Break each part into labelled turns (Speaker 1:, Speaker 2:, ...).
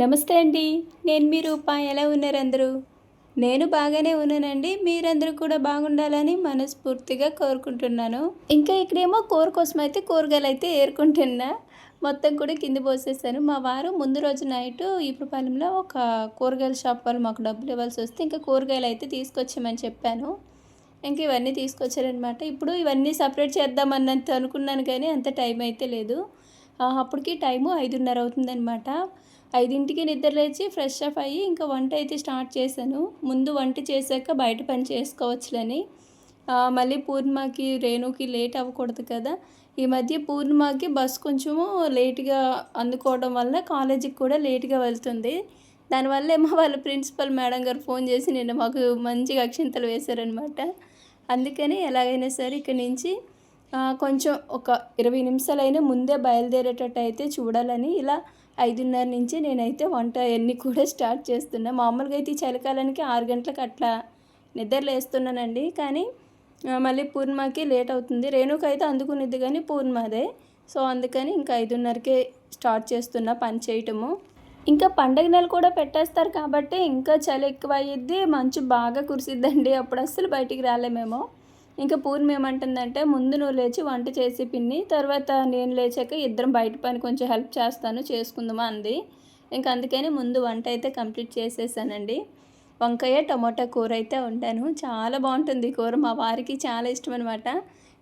Speaker 1: నమస్తే అండి. నేను మీ రూప. ఎలా ఉన్నారు అందరూ? నేను బాగానే ఉన్నానండి. మీరందరూ కూడా బాగుండాలని మనస్ఫూర్తిగా కోరుకుంటున్నాను. ఇంకా ఇక్కడేమో కూర కోసం అయితే కూరగాయలు అయితే ఏరుకుంటున్నా. మొత్తం కూడా కింద పోసేసాను. మా వారు ముందు రోజు నైట్ ఇప్పుడుపాలెంలో ఒక కూరగాయల షాప్ వాళ్ళు మాకు డబ్బులు ఇవ్వాల్సి వస్తే ఇంకా కూరగాయలు అయితే తీసుకొచ్చామని చెప్పాను. ఇంకా ఇవన్నీ తీసుకొచ్చారనమాట ఇప్పుడు ఇవన్నీ సపరేట్ చేద్దామన్నంత అనుకున్నాను కానీ అంత టైం అయితే లేదు. అప్పటికి టైము ఐదున్నర అవుతుందన్నమాట. ఐదింటికి నిద్ర లేచి ఫ్రెష్ అప్ అయ్యి ఇంకా వంట అయితే స్టార్ట్ చేశాను. ముందు వంట చేశాక బయట పని చేసుకోవచ్చులని. మళ్ళీ పూర్ణిమకి రేణుకి లేట్ అవ్వకూడదు కదా. ఈ మధ్య పూర్ణిమకి బస్ కొంచెము లేట్గా అందుకోవడం వల్ల కాలేజీకి కూడా లేట్గా వెళ్తుంది. దానివల్ల ఏమో వాళ్ళ ప్రిన్సిపల్ మేడం గారు ఫోన్ చేసి నిన్న మాకు మంచిగా అక్షింతలు వేశారనమాట అందుకని ఎలాగైనా సరే ఇక్కడి నుంచి కొంచెం ఒక ఇరవై నిమిషాలైనా ముందే బయలుదేరేటట్టు అయితే చూడాలని ఇలా ఐదున్నర నుంచి నేనైతే వంట అన్నీ కూడా స్టార్ట్ చేస్తున్నా. మామూలుగా అయితే ఈ చలికాలానికి ఆరు గంటలకు అట్లా నిద్ర లేస్తున్నానండి. కానీ మళ్ళీ పూర్ణిమకి లేట్ అవుతుంది. రేణుకి అయితే అందుకునిద్ది కానీ పూర్ణిమదే. సో అందుకని ఇంకా ఐదున్నరకే స్టార్ట్ చేస్తున్నా పని చేయటము. ఇంకా పండగ నెల కూడా పెట్టేస్తారు కాబట్టి ఇంకా చలి ఎక్కువ అయ్యిద్ది మంచు బాగా కురిసిద్దండి. అప్పుడు అస్సలు బయటికి రాలేమేమో. ఇంకా పూర్ణిమ ఏమంటుందంటే ముందు నువ్వు లేచి వంట చేసి పిన్ని తర్వాత నేను లేచాక ఇద్దరం బయట పని కొంచెం హెల్ప్ చేస్తాను చేసుకుందామా అంది. ఇంకా అందుకని ముందు వంట అయితే కంప్లీట్ చేసేసానండి. వంకాయ టమోటా కూర అయితే వండాను. చాలా బాగుంటుంది కూర మా వారికి చాలా ఇష్టం అనమాట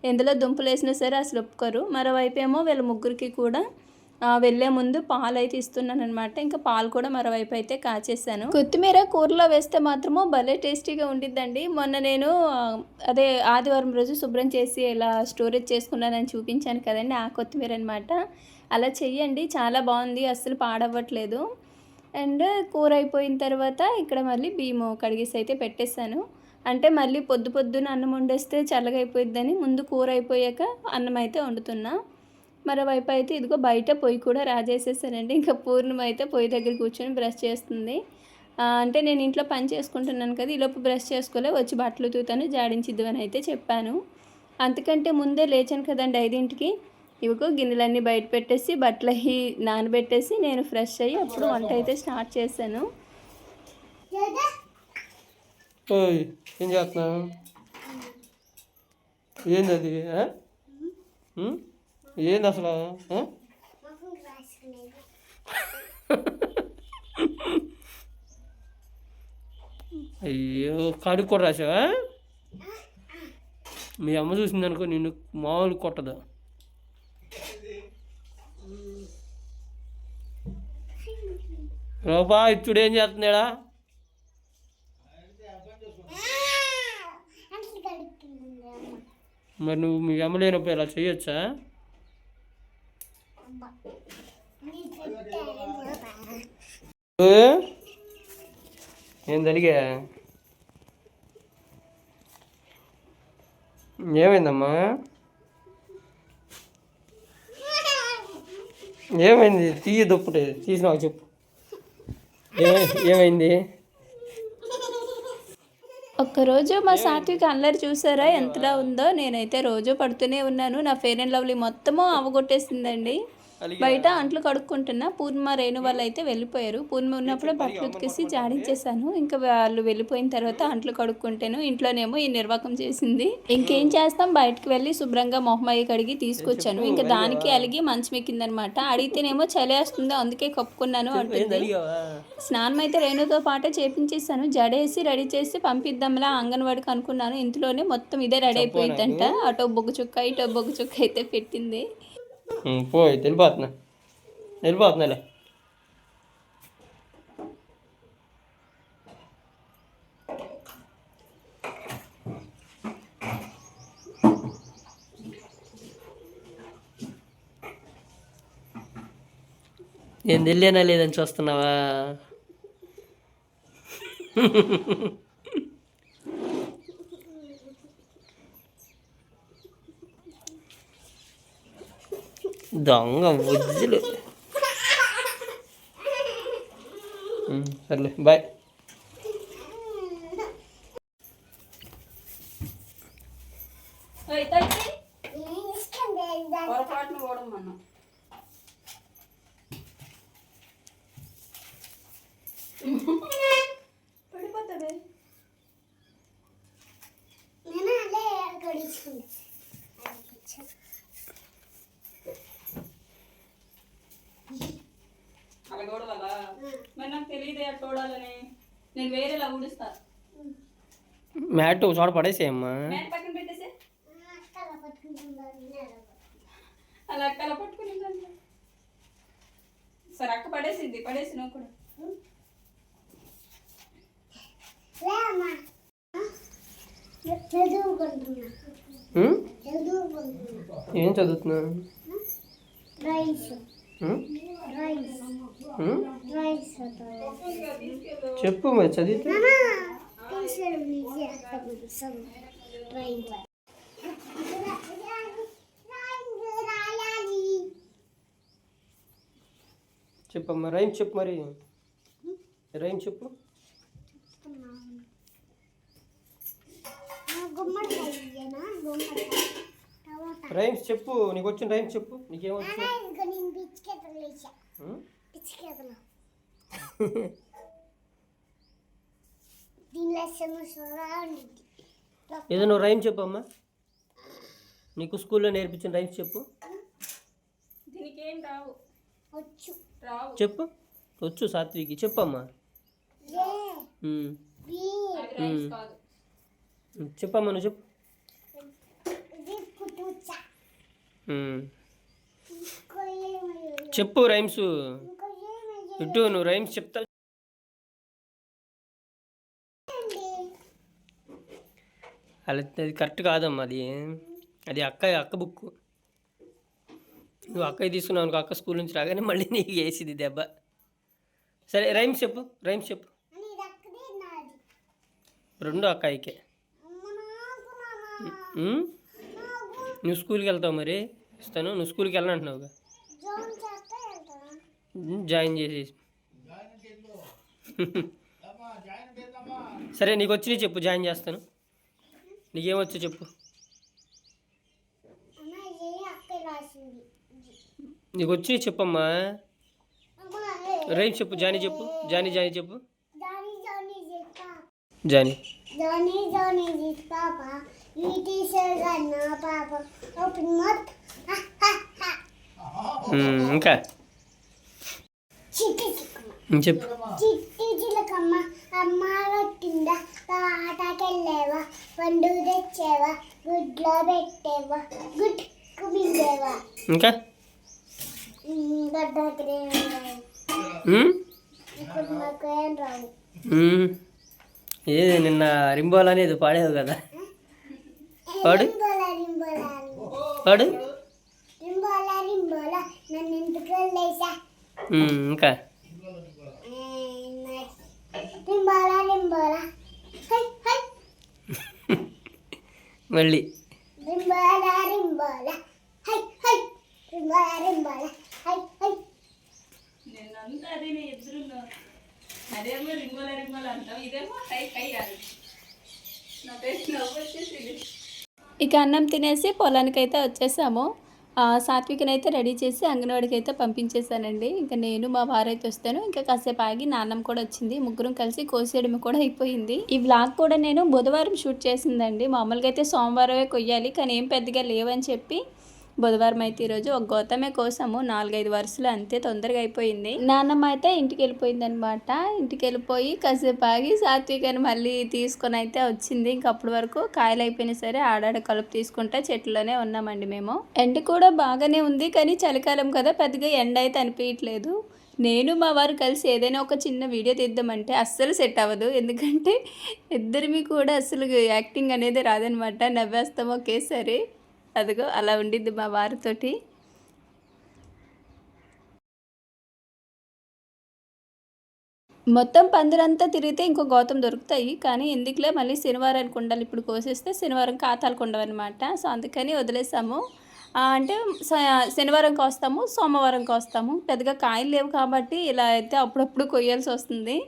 Speaker 1: ఎందులో దుంపలు వేసినా సరే అసలు ఒప్పుకోరు. మరోవైపు ఏమో వీళ్ళ ముగ్గురికి కూడా వెళ్ళే ముందు పాలు అయితే ఇస్తున్నాను అనమాట ఇంకా పాలు కూడా మరోవైపు అయితే కాచేసాను కొత్తిమీర కూరలో వేస్తే మాత్రము భలే టేస్టీగా ఉండిద్దండి. మొన్న నేను అదే ఆదివారం రోజు శుభ్రం చేసి ఇలా స్టోరేజ్ చేసుకున్నానని చూపించాను కదండి ఆ కొత్తిమీర అనమాట అలా చెయ్యండి చాలా బాగుంది అస్సలు పాడవ్వట్లేదు. అండ్ కూర అయిపోయిన తర్వాత ఇక్కడ మళ్ళీ బియ్యం కడిగేసి అయితే పెట్టేశాను. అంటే మళ్ళీ పొద్దు పొద్దున అన్నం వండేస్తే చల్లగా అయిపోయిద్దని ముందు కూర అయిపోయాక అన్నం అయితే వండుతున్నా. మరోవైపు అయితే ఇదిగో బయట పొయ్యి కూడా రాజేసేసానండి. ఇంకా పూర్ణం అయితే పొయ్యి దగ్గర కూర్చొని బ్రష్ చేస్తుంది. అంటే నేను ఇంట్లో పని చేసుకుంటున్నాను కదా ఈలోపు బ్రష్ చేసుకోలే వచ్చి బట్టలు తూతాను జాడించిద్దు అని అయితే చెప్పాను. అంతకంటే ముందే లేచాను కదండి ఐదింటికి. ఇవిగో గిన్నెలన్నీ బయట పెట్టేసి బట్టలు అవి నానబెట్టేసి నేను ఫ్రెష్ అయ్యి అప్పుడు వంట అయితే స్టార్ట్ చేశాను.
Speaker 2: ఏం చేస్తున్నావు? ఏంది అది ఏంది అసలు? అయ్యో కాడికి కూడా రాసావా? మీ అమ్మ చూసిందనుకో నిన్ను మామూలు కొట్టదు. రూపా ఇచ్చుడు ఏం చేస్తున్నాడా? మరి నువ్వు మీ అమ్మ లేనప్పుడు ఇలా చేయొచ్చా? ఏం? జరిగా? ఏమైందమ్మా? ఏమైంది? తీయ దుప్పటి తీసినావు చెప్పు. ఏ- ఏమైంది?
Speaker 1: ఒక్కరోజు మా సాత్విక అల్లరి చూసారా? ఎంతలా ఉందో? నేనైతే రోజు పడుతూనే ఉన్నాను. నా ఫెయిర్ అండ్ లవ్లీ మొత్తము అవగొట్టేసిందండి బయట అంట్లు కడుక్కుంటున్నా. పూర్ణిమ రేణు వాళ్ళు అయితే వెళ్ళిపోయారు. పూర్ణిమ ఉన్నప్పుడు బట్టలు ఉతికేసి జాడించేసాను ఇంకా వాళ్ళు వెళ్ళిపోయిన తర్వాత అంట్లు కడుక్కుంటాను ఇంట్లోనేమో ఈ నిర్వాకం చేసింది. ఇంకేం చేస్తాం? బయటకు వెళ్ళి శుభ్రంగా మొహమయ్య కడిగి తీసుకొచ్చాను. ఇంకా దానికి అలిగి మంచం ఎక్కిందనమాట. అడిగితేనేమో చలేస్తుంది. అందుకే కప్పుకున్నాను అంటుంది. స్నానం అయితే రేణుతో పాటే చేపించేసాను జడేసి రెడీ చేసి పంపిద్దాంలా అంగన్వాడికి అనుకున్నాను. ఇంట్లోనే మొత్తం ఇదే రెడీ అయిపోయిందంట అటో బొగ్గు చుక్క ఇటో బొగ్గు చుక్క అయితే పెట్టింది.
Speaker 2: పోయి వెళ్ళిపోతున్నా. వెళ్ళిపోతున్నాలే నేను వెళ్ళానా లేదని చూస్తున్నావా? దొంగ బుజ్జులు ఉం, సర్లే బాయ్
Speaker 1: పొరపాటున పోవడం మనం
Speaker 2: మ్యాట్ ఒక చోట పడేసేయమ్మా.
Speaker 1: అలా అక్క అలా పట్టుకుని. సరే అక్క పడేసింది పడేసి నువ్వు కూడా.
Speaker 2: ఏం చదువుతున్నా?
Speaker 3: రైస్.
Speaker 2: ఉం?
Speaker 3: రైస్.
Speaker 2: ఉం?
Speaker 3: రైస్.
Speaker 2: చెప్పు మరి చదివితే?
Speaker 3: రాయాలి
Speaker 2: చెప్పమ్మా రైమ్ చెప్పు మరి రైమ్ చెప్పు రైమ్స్ చెప్పు నీకు వచ్చిన రైమ్స్ చెప్పు నీకేమొచ్చు ఏదో నువ్వు రైమ్ చెప్పమ్మా. నీకు స్కూల్లో నేర్పించిన రైమ్స్ చెప్పు.
Speaker 1: దీనికి ఏం రావు.
Speaker 3: వచ్చు.
Speaker 1: రావు.
Speaker 2: చెప్పు. వచ్చు సాత్వికి. చెప్పమ్మా. చెప్పమ్మా నువ్వు చెప్పు. చెప్పు రైమ్స్. ఇటు నువ్వు రైమ్స్ చెప్తా అలా అది కరెక్ట్ కాదమ్మా అది. అది అక్క అక్క బుక్. నువ్వు అక్కకి తీసుకున్నావు అక్క స్కూల్ నుంచి రాగానే మళ్ళీ నీకు వేసింది దెబ్బ. సరే రైమ్స్ చెప్పు రైమ్స్ చెప్పు. రెండు అక్కాయికే?
Speaker 3: నాకు
Speaker 2: నువ్వు స్కూల్కి వెళ్తావు మరి? ఇస్తాను. నువ్వు స్కూల్కి వెళ్ళనంటున్నావుగా? జాయిన్ చేసేసి. సరే నీకు వచ్చినాయి చెప్పు జాయిన్ చేస్తాను. నీకేమొచ్చో చెప్పు
Speaker 3: అమ్మ ఏ అక్క రాసింది
Speaker 2: నీకు వచ్చినాయి చెప్పమ్మా
Speaker 3: అమ్మ
Speaker 2: రైమ్స్ చెప్పు జానీ చెప్పు జానీ జానీ చెప్పు
Speaker 3: జానీ జానీ చెప్పా
Speaker 2: జానీ
Speaker 3: జానీ జానీ చెప్పా ఈ టీచర్ నా పాప ఓపెన్ మౌత్
Speaker 2: ఉమ్, ఇంకా
Speaker 3: చిట్టి చిక్కమ్మ
Speaker 2: ఉమ్, చెప్పు
Speaker 3: చిట్టి చిలకమ్మ అమ్మ రొట్టిందా ఆటకెళ్ళేవా పండు తెచ్చేవా గుడ్లో పెట్టేవా గుడ్కు మింగేవా
Speaker 2: ఇంకా. ఏది నిన్న రింబోల్ అనేది పాడేవు కదా. పాడు. పాడు. ఇంకా?
Speaker 3: రింబోలా రింబోలా.
Speaker 2: మళ్ళీ.
Speaker 1: అదేమో రింగోల రింగోల అంటాం ఇదేమో హై హై నా పేరు నవ్వు వచ్చేసింది ఇక అన్నం తినేసి పొలానికి అయితే వచ్చేసాము. సాత్వికని అయితే రెడీ చేసి అంగన్వాడికి అయితే పంపించేశానండి. ఇంకా నేను మా వారైతే వస్తాను. ఇంకా కాసేపు ఆగి నాన్నమ్మ కూడా వచ్చింది. ముగ్గురం కలిసి కోసేయడం కూడా అయిపోయింది. ఈ బ్లాగ్ కూడా నేను బుధవారం షూట్ చేసిందండి. మామూలుగా అయితే సోమవారమే కొయ్యాలి. కానీ ఏం పెద్దగా లేవని చెప్పి బుధవారం అయితే ఈరోజు ఒక గోతమే కోసాము నాలుగైదు వరుసలు అంతే తొందరగా అయిపోయింది. నాన్నమ్మ అయితే ఇంటికి వెళ్ళిపోయింది అనమాట ఇంటికి వెళ్ళిపోయి కాసేపు ఆగి సాత్వికని మళ్ళీ తీసుకొని అయితే వచ్చింది. ఇంక అప్పటి వరకు కాయలు అయిపోయినా సరే ఆడాడ కలుపు తీసుకుంటే చెట్లోనే ఉన్నామండి మేము. ఎండ కూడా బాగానే ఉంది కానీ చలికాలం కదా పెద్దగా ఎండ అయితే అనిపించట్లేదు నేను మా వారు కలిసి ఏదైనా ఒక చిన్న వీడియో తీద్దామంటే అస్సలు సెట్ అవ్వదు. ఎందుకంటే ఇద్దరిమి కూడా అసలు యాక్టింగ్ అనేది రాదనమాట నవ్వేస్తాం ఒకేసారి. అదిగో అలా ఉండిద్ది మా వారితోటి. మొత్తం పందిరంతా తిరిగితే ఇంకో గౌతం దొరుకుతాయి. కానీ ఎందుకులే మళ్ళీ శనివారానికి ఉండాలి ఇప్పుడు కోసేస్తే శనివారం ఖాతాలు ఉండవన్నమాట సో అందుకని వదిలేసాము. అంటే స- శనివారం కోస్తాము సోమవారం కోస్తాము. పెద్దగా కాయలు లేవు కాబట్టి ఇలా అయితే అప్పుడప్పుడు కొయ్యాల్సి వస్తుంది.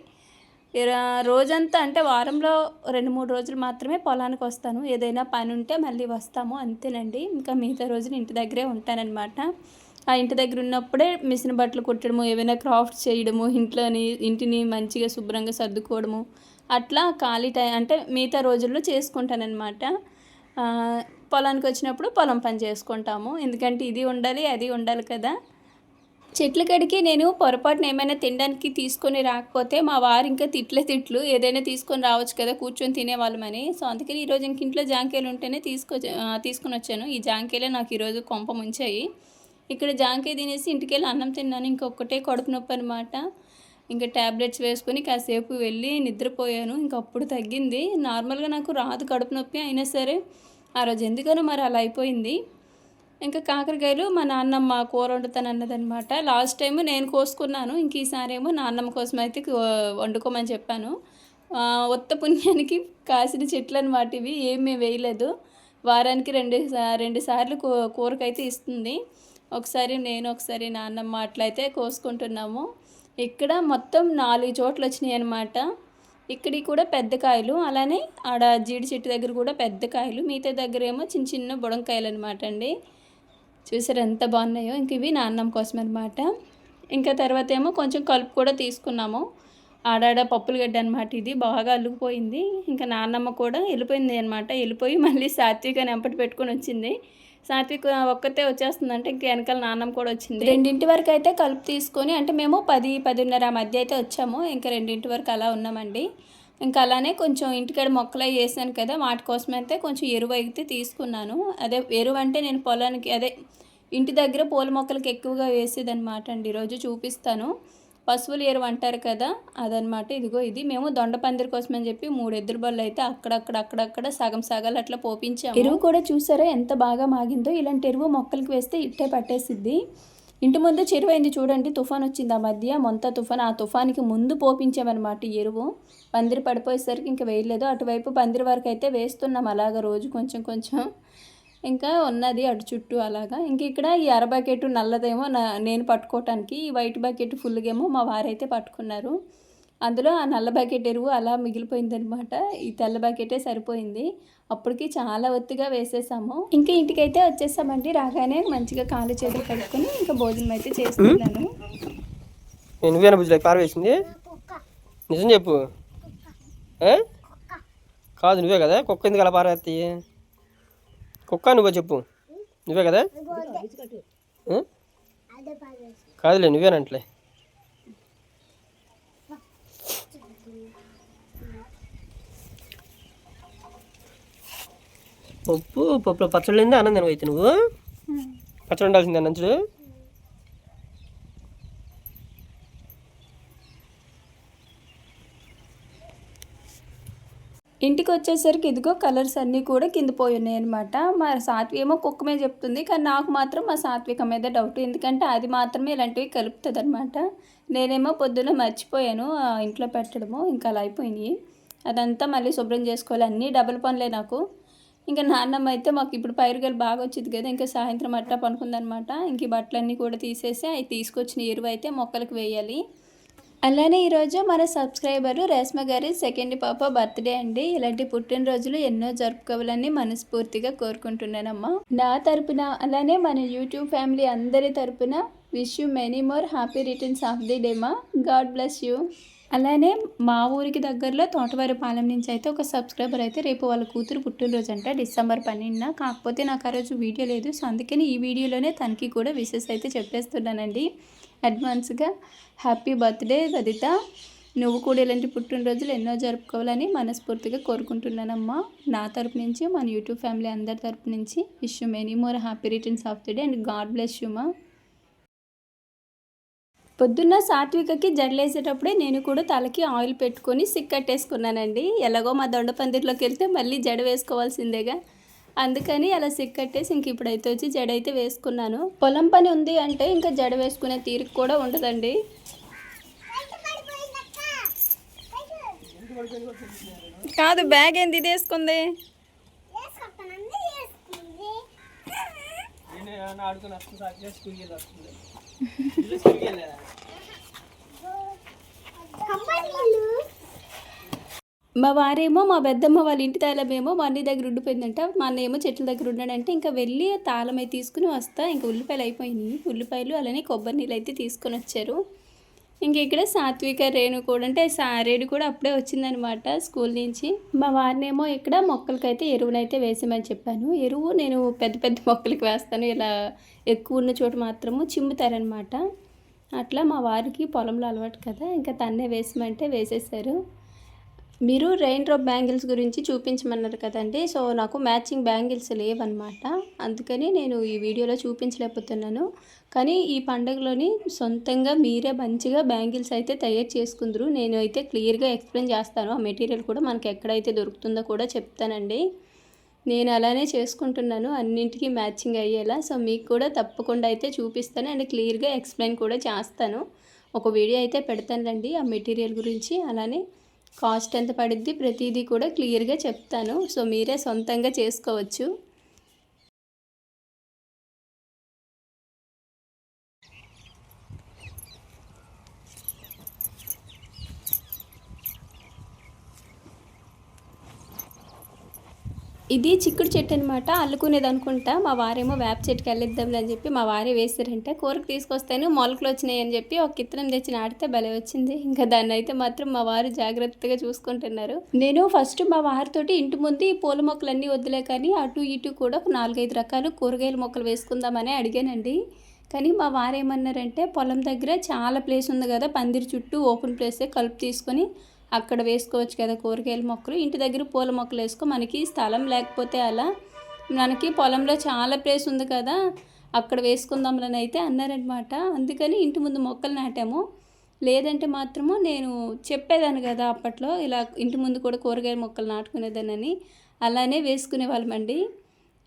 Speaker 1: రోజంతా అంటే వారంలో రెండు మూడు రోజులు మాత్రమే పొలానికి వస్తాను. ఏదైనా పని ఉంటే మళ్ళీ వస్తాము అంతేనండి. ఇంకా మిగతా రోజులు ఇంటి దగ్గరే ఉంటానన్నమాట. ఆ ఇంటి దగ్గర ఉన్నప్పుడే మిషన్ బట్టలు కుట్టడము ఏవైనా క్రాఫ్ట్ చేయడము ఇంట్లోని ఇంటిని మంచిగా శుభ్రంగా సర్దుకోవడము అట్లా ఖాళీ టైం అంటే మిగతా రోజుల్లో చేసుకుంటానన్నమాట. పొలానికి వచ్చినప్పుడు పొలం పని చేసుకుంటాము. ఎందుకంటే ఇది ఉండాలి అది ఉండాలి కదా. చెట్ల కడికి నేను పొరపాటున ఏమైనా తినడానికి తీసుకొని రాకపోతే మా వారు ఇంకా తిట్లే తిట్లు. ఏదైనా తీసుకొని రావచ్చు కదా కూర్చొని తినేవాళ్ళమని సో అందుకని ఈరోజు ఇంక ఇంట్లో జాంకాయలు ఉంటేనే తీసుకో తీసుకొని వచ్చాను. ఈ జాంకాయలే నాకు ఈరోజు కొంప ముంచాయి. ఇక్కడ జాంకాయ తినేసి ఇంటికి వెళ్ళి అన్నం తిన్నాను. ఇంకొకటే కడుపు నొప్పి అనమాట ఇంకా ట్యాబ్లెట్స్ వేసుకొని కాసేపు వెళ్ళి నిద్రపోయాను. ఇంక అప్పుడు తగ్గింది. నార్మల్గా నాకు రాదు కడుపు నొప్పి అయినా సరే. ఆ రోజు ఎందుకనో మరి అలా అయిపోయింది. ఇంకా కాకరకాయలు మా నాన్నమ్మ కూర వండుతాను అన్నదనమాట లాస్ట్ టైం నేను కోసుకున్నాను. ఇంక ఈసారి ఏమో నాన్నమ్మ కోసం అయితే కో- వండుకోమని చెప్పాను. ఉత్త పుణ్యానికి కాసిన చెట్లు అనమాట ఇవి. ఏమీ వేయలేదు. వారానికి రెండు సా- రెండు సార్లు కూ కూరకైతే ఇస్తుంది. ఒకసారి నేను ఒకసారి నాన్నమ్మ అట్లయితే కోసుకుంటున్నాము. ఇక్కడ మొత్తం నాలుగు చోట్ల వచ్చినాయి అనమాట ఇక్కడి కూడా పెద్ద కాయలు అలానే ఆడ జీడి చెట్టు దగ్గర కూడా పెద్ద కాయలు మిగతా దగ్గర ఏమో చిన్న చిన్న బుడంకాయలు అనమాట అండి. చూసారు ఎంత బాగున్నాయో. ఇంక ఇవి నాన్నం కోసం అనమాట ఇంకా తర్వాత ఏమో కొంచెం కలుపు కూడా తీసుకున్నాము. ఆడాడ పప్పులు గడ్డ అనమాట ఇది. బాగా అల్లుకుపోయింది. ఇంకా నాన్నమ్మ కూడా వెళ్ళిపోయింది అనమాట వెళ్ళిపోయి మళ్ళీ సాత్విక నెంపటి పెట్టుకుని వచ్చింది. సాత్విక్ ఒక్కతే వచ్చేస్తుందంటే ఇంక వెనకాల నాన్నమ్మ కూడా వచ్చింది. రెండింటి వరకు అయితే కలుపు తీసుకొని అంటే మేము పది పదిన్నర మధ్య అయితే వచ్చాము. ఇంకా రెండింటి వరకు అలా ఉన్నామండి. ఇంకా అలానే కొంచెం ఇంటికాడ మొక్కలు అవి వేసాను కదా వాటి కోసం అయితే కొంచెం ఎరువు అయితే తీసుకున్నాను. అదే ఎరువు అంటే నేను పొలానికి అదే ఇంటి దగ్గర పూల మొక్కలకి ఎక్కువగా వేసేదనమాట అండి. ఈరోజు చూపిస్తాను. పశువుల ఎరువు అంటారు కదా అదనమాట ఇదిగో ఇది. మేము దొండ పందిరి కోసం అని చెప్పి మూడు ఎద్దుల బళ్ళు అయితే అక్కడక్కడ అక్కడక్కడ సగం సగాలు అట్లా పోపించాము. ఎరువు కూడా చూసారా ఎంత బాగా మాగిందో? ఇలాంటి ఎరువు మొక్కలకి వేస్తే ఇట్టే పట్టేసిద్ది. ఇంటి ముందు చెరువు అయింది చూడండి తుఫాన్ వచ్చింది ఆ మధ్య. మొంత తుఫాన్ ఆ తుఫాన్కి ముందు పోపించామన్నమాట ఈ ఎరువు. పందిరి పడిపోయేసరికి ఇంకా వేయలేదు. అటువైపు పందిరి వరకు అయితే వేస్తున్నాం అలాగా రోజు కొంచెం కొంచెం. ఇంకా ఉన్నది అటు చుట్టూ అలాగా. ఇంక ఇక్కడ ఈ అర బకెట్ నల్లదేమో నా నేను పట్టుకోవటానికి ఈ వైట్ బకెట్ ఫుల్గా ఏమో మా వారైతే పట్టుకున్నారు. అందులో ఆ నల్ల బకెట్ ఎరువు అలా మిగిలిపోయిందనమాట ఈ తెల్ల బకెటే సరిపోయింది. అప్పటికి చాలా ఒత్తిగా వేసేసాము. ఇంకా ఇంటికైతే వచ్చేసామండి. రాగానే మంచిగా కాలు చేతులు కడుక్కొని ఇంకా భోజనం అయితే చేస్తున్నాను.
Speaker 2: నువ్వేనా పారవేసింది నిజం చెప్పు. కాదు నువ్వే కదా? కుక్క ఎందుకు అలా పారేస్తాయి కుక్క నువ్వే చెప్పు. నువ్వే కదా? కాదులే నువ్వేనంటలే. పప్పు పప్పులో పచ్చడి లేనిదే అన్నం తినవైతే నువ్వు. పచ్చడి ఉండాల్సిందే నంచుడు
Speaker 1: ఇంటికి వచ్చేసరికి ఇదిగో కలర్స్ అన్నీ కూడా కింద పోయి ఉన్నాయి అనమాట మా సాత్వి ఏమో కుక్క మీద చెప్తుంది కానీ నాకు మాత్రం మా సాత్విక మీద డౌట్ ఎందుకంటే అది మాత్రమే ఇలాంటివి కలుపుతుంది అనమాట నేనేమో పొద్దున్న మర్చిపోయాను ఇంట్లో పెట్టడము ఇంకా అలా అయిపోయినాయి. అదంతా మళ్ళీ శుభ్రం చేసుకోవాలి అన్నీ డబుల్ పనులే నాకు. ఇంకా నాన్నమ్మ అయితే మాకు ఇప్పుడు పైరుగలు బాగా వచ్చింది కదా ఇంకా సాయంత్రం అట్లా పనుకుందనమాట ఇంక బట్టలన్నీ కూడా తీసేసి అవి తీసుకొచ్చిన ఎరువు అయితే మొక్కలకు వేయాలి. అలానే ఈరోజు మన సబ్స్క్రైబరు రేష్మ గారి సెకండ్ పాప బర్త్డే అండి. ఇలాంటి పుట్టినరోజులు ఎన్నో జరుపుకోవాలని మనస్ఫూర్తిగా కోరుకుంటున్నానమ్మా. నా తరపున అలానే మన యూట్యూబ్ ఫ్యామిలీ అందరి తరపున wish you many more happy returns of the day మా. గాడ్ బ్లెస్ యూ అలానే మా ఊరికి దగ్గరలో తోటవారిపాలెం నుంచి అయితే ఒక సబ్స్క్రైబర్ అయితే రేపు వాళ్ళ కూతురు పుట్టినరోజు అంట డిసెంబర్ పన్నెండున. కాకపోతే నాకు ఆ రోజు వీడియో లేదు. సో అందుకని ఈ వీడియోలోనే తనకి కూడా విషెస్ అయితే చెప్పేస్తున్నానండి. అడ్వాన్స్గా. హ్యాపీ బర్త్డే రదిత నువ్వు కూడా ఇలాంటి పుట్టినరోజులు ఎన్నో జరుపుకోవాలని మనస్ఫూర్తిగా కోరుకుంటున్నానమ్మా. నా తరపు నుంచి మన యూట్యూబ్ ఫ్యామిలీ అందరి తరపు నుంచి wish many more happy returns of the day and God bless యుమా మా పొద్దున్న సాత్వికకి జడలేసేటప్పుడే నేను కూడా తలకి ఆయిల్ పెట్టుకొని సిక్ కట్టేసుకున్నానండి ఎలాగో మా దొండ పందిరిలోకి వెళ్తే మళ్ళీ జడ వేసుకోవాల్సిందేగా. అందుకని అలా సిక్ కట్టేసి ఇంక ఇప్పుడైతే వచ్చి జడ అయితే వేసుకున్నాను. పొలం పని ఉంది అంటే ఇంకా జడ వేసుకునే తీరిక కూడా ఉండదండి. కాదు బ్యాగ్ ఏంది ఇది వేసుకుంది? మా వారేమో మా పెద్దమ్మ వాళ్ళ ఇంటి తాళమేమో మా అన్ని దగ్గర ఉండిపోయిందంట. మా అన్న ఏమో చెట్ల దగ్గర ఉన్నాడంటే. ఇంకా వెళ్ళి తాళం అయితే తీసుకుని వస్తా. ఇంకా ఉల్లిపాయలు అయిపోయినాయి. ఉల్లిపాయలు అలానే కొబ్బరి నీళ్ళు అయితే తీసుకొని వచ్చారు. ఇంక ఇక్కడ సాత్విక రేణు కూడా అంటే సా రేణు కూడా అప్పుడే వచ్చిందనమాట స్కూల్ నుంచి. మా వారినేమో ఇక్కడ మొక్కలకైతే ఎరువునైతే వేసామని చెప్పాను. ఎరువు నేను పెద్ద పెద్ద మొక్కలకి వేస్తాను. ఇలా ఎక్కువ ఉన్న చోట మాత్రము చిమ్ముతారనమాట. అట్లా మా వారికి పొలంలో అలవాటు కదా. ఇంకా తన్నే వేసమంటే వేసేసారు మీరు రెయిన్ డ్రాప్ బ్యాంగిల్స్ గురించి చూపించమన్నారు కదండి. సో నాకు మ్యాచింగ్ బ్యాంగిల్స్ లేవన్నమాట. అందుకని నేను ఈ వీడియోలో చూపించలేకపోతున్నాను. కానీ ఈ పండుగలోని సొంతంగా మీరే మంచిగా బ్యాంగిల్స్ అయితే తయారు చేసుకుందరు. నేను అయితే క్లియర్గా ఎక్స్ప్లెయిన్ చేస్తాను. ఆ మెటీరియల్ కూడా మనకి ఎక్కడైతే దొరుకుతుందో కూడా చెప్తానండి. నేను అలానే చేసుకుంటున్నాను. అన్నింటికి మ్యాచింగ్ అయ్యేలా. సో మీకు కూడా తప్పకుండా అయితే చూపిస్తాను. అండ్ క్లియర్గా ఎక్స్ప్లెయిన్ కూడా చేస్తాను. ఒక వీడియో అయితే పెడతానండి ఆ మెటీరియల్ గురించి. అలానే కాస్ట్ ఎంత పడుద్ది? ప్రతిదీ కూడా క్లియర్గా చెప్తాను. సో మీరే సొంతంగా చేసుకోవచ్చు. ఇది చిక్కుడు చెట్టు అనమాట అల్లుకునేది అనుకుంటా. మా వారేమో వేప చెట్టుకి వెళ్ళిద్దాంలే అని చెప్పి మా వారే వేసారంటే. కూరకు తీసుకొస్తాను మొలకలు వచ్చినాయి అని చెప్పి ఒక కిత్తనం తెచ్చి నాటితే భలే వచ్చింది. ఇంకా దాన్ని అయితే మాత్రం మా వారు జాగ్రత్తగా చూసుకుంటున్నారు. నేను ఫస్ట్ మా వారితోటి ఇంటి ముందు ఈ పూల మొక్కలు అన్నీ వద్దులే కానీ అటు ఇటు కూడా ఒక నాలుగైదు రకాలు కూరగాయల మొక్కలు వేసుకుందామని అడిగానండి. కానీ మా వారేమన్నారంటే పొలం దగ్గర చాలా ప్లేస్ ఉంది కదా పందిరి చుట్టూ ఓపెన్ ప్లేసే కలుపు తీసుకొని అక్కడ వేసుకోవచ్చు కదా కూరగాయల మొక్కలు. ఇంటి దగ్గర పూల మొక్కలు వేసుకో మనకి స్థలం లేకపోతే అలా. మనకి పొలంలో చాలా ప్లేస్ ఉంది కదా అక్కడ వేసుకుందాంలని అయితే అన్నారనమాట అందుకని ఇంటి ముందు మొక్కలు నాటాము. లేదంటే మాత్రము నేను చెప్పేదాన్ని కదా అప్పట్లో ఇలా ఇంటి ముందు కూడా కూరగాయల మొక్కలు నాటుకునేదానని అలానే వేసుకునే వాళ్ళమండి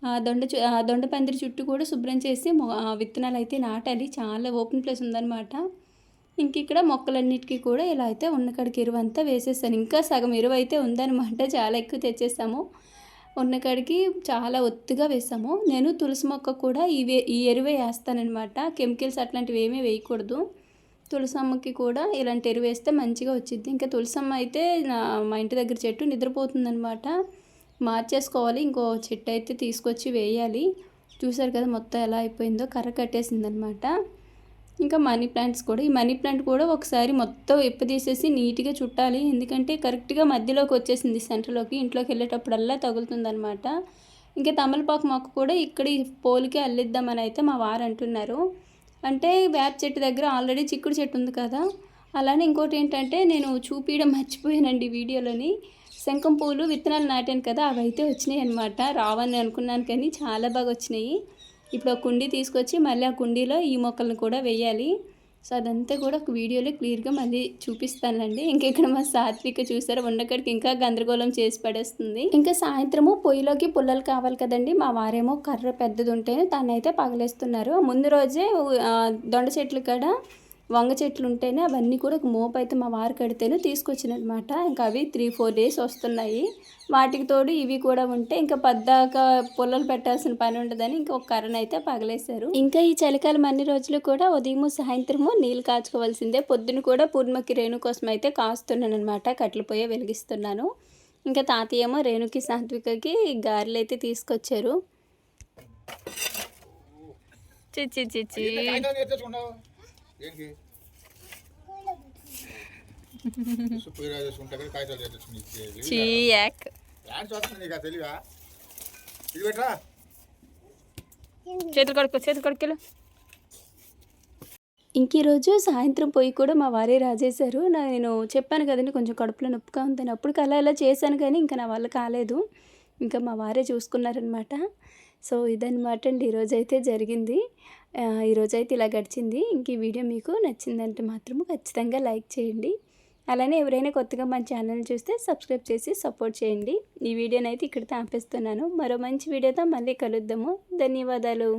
Speaker 1: ఆ దొండ చు- ఆ దొండ పందిరి చుట్టూ కూడా శుభ్రం చేసి మొ- విత్తనాలు అయితే నాటాలి. చాలా ఓపెన్ ప్లేస్ ఉందన్నమాట. ఇంక ఇక్కడ మొక్కలన్నిటికీ కూడా ఇలా అయితే ఉన్న కాడికి ఎరువు అంతా వేసేసాను ఇంకా సగం ఎరువు అయితే ఉందన్నమాట. చాలా ఎక్కువ తెచ్చేసాము ఉన్న కాడికి చాలా ఒత్తుగా వేసాము నేను తులసి మొక్క కూడా ఇవే ఈ ఎరువే వేస్తానమాట కెమికల్స్ అట్లాంటివి ఏమీ వేయకూడదు. తులసమ్మకి కూడా ఇలాంటి ఎరువు వేస్తే మంచిగా వచ్చింది ఇంకా తులసమ్మ అయితే నా మా ఇంటి దగ్గర చెట్టు నిద్రపోతుందనమాట మార్చేసుకోవాలి. ఇంకో చెట్టు అయితే తీసుకొచ్చి వేయాలి. చూసారు కదా మొత్తం ఎలా అయిపోయిందో? కర్ర కట్టేసిందనమాట ఇంకా మనీ ప్లాంట్స్ కూడా. ఈ మనీ ప్లాంట్ కూడా ఒకసారి మొత్తం ఎప్పదీసేసి నీట్గా చుట్టాలి. ఎందుకంటే కరెక్ట్గా మధ్యలోకి వచ్చేసింది సెంటర్లోకి. ఇంట్లోకి వెళ్ళేటప్పుడల్లా తగులుతుందనమాట ఇంకా తమలపాకు మొక్క కూడా ఇక్కడ ఈ పోలికి అల్లిద్దామని అయితే మా వారు అంటున్నారు. అంటే వేప చెట్టు దగ్గర ఆల్రెడీ చిక్కుడు చెట్టు ఉంది కదా. అలానే ఇంకోటి ఏంటంటే నేను చూపించడం మర్చిపోయానండి వీడియోలోని. శంఖం పూలు విత్తనాలు నాటాను కదా అవి అయితే వచ్చినాయి అనమాట రావని అనుకున్నాను కానీ చాలా బాగా వచ్చినాయి. ఇప్పుడు ఒక కుండీ తీసుకొచ్చి మళ్ళీ ఆ కుండీలో ఈ మొక్కలను కూడా వేయాలి. సో అదంతా కూడా ఒక వీడియోలో క్లియర్గా మళ్ళీ చూపిస్తానండి ఇంకా ఇక్కడ మా సాత్విక చూసారా ఉండక్కడికి ఇంకా గందరగోళం చేసి పడేస్తుంది. ఇంకా సాయంత్రము పొయ్యిలోకి పుల్లలు కావాలి కదండి. మా వారేమో కర్ర పెద్దది ఉంటేనే దాన్ని అయితే పగలేస్తున్నారు. ముందు రోజే దొండ చెట్లు కూడా వంగ చెట్లు ఉంటేనే అవన్నీ కూడా ఒక మోపు అయితే మా వారు కడితేనే తీసుకొచ్చినమాట ఇంకా అవి త్రీ ఫోర్ డేస్ వస్తున్నాయి. వాటికి తోడు ఇవి కూడా ఉంటే ఇంకా పద్దాక పుల్లలు పెట్టాల్సిన పని ఉండదని ఇంకా ఒక కర్రను అయితే పగలేశారు. ఇంకా ఈ చలికాలం అన్ని రోజులు కూడా ఉదయము సాయంత్రము నీళ్ళు కాచుకోవాల్సిందే. పొద్దున కూడా పూర్ణకి రేణు కోసం అయితే కాస్తున్నాను అనమాట కట్టెల పొయ్యి వెలిగిస్తున్నాను. ఇంకా తాతయ్య ఏమో రేణుకి సాత్వికకి గారెలు అయితే తీసుకొచ్చారు. చిచ్చి చిచ్చి
Speaker 4: ఏంటి సుప్రీరా చేసుకుంటా కాగితాలు ఇది పెట్టరా
Speaker 1: చేతులు కడుక్కో చేతులు కడుక్కెళ్ళు ఇంక ఈరోజు సాయంత్రం పోయి కూడా మా వారే రాజేశారు. నా- నేను చెప్పాను కదండి కొంచెం కడుపులో నొప్పిగా ఉందని. అప్పుడు అలా ఇలా చేశాను కానీ ఇంకా నా వల్ల కాలేదు. ఇంకా మా వారే చూసుకున్నారనమాట సో ఇదనమాట అండి ఈరోజు అయితే జరిగింది. ఈరోజు అయితే ఇలా గడిచింది. ఇంక ఈ వీడియో మీకు నచ్చిందంటే మాత్రము ఖచ్చితంగా లైక్ చేయండి. అలానే ఎవరైనా కొత్తగా మన ఛానల్ చూస్తే సబ్స్క్రైబ్ చేసి సపోర్ట్ చేయండి. ఈ వీడియోనైతే ఇక్కడ ఆపేస్తున్నాను. మరో మంచి వీడియోతో మళ్ళీ కలుద్దాము. ధన్యవాదాలు.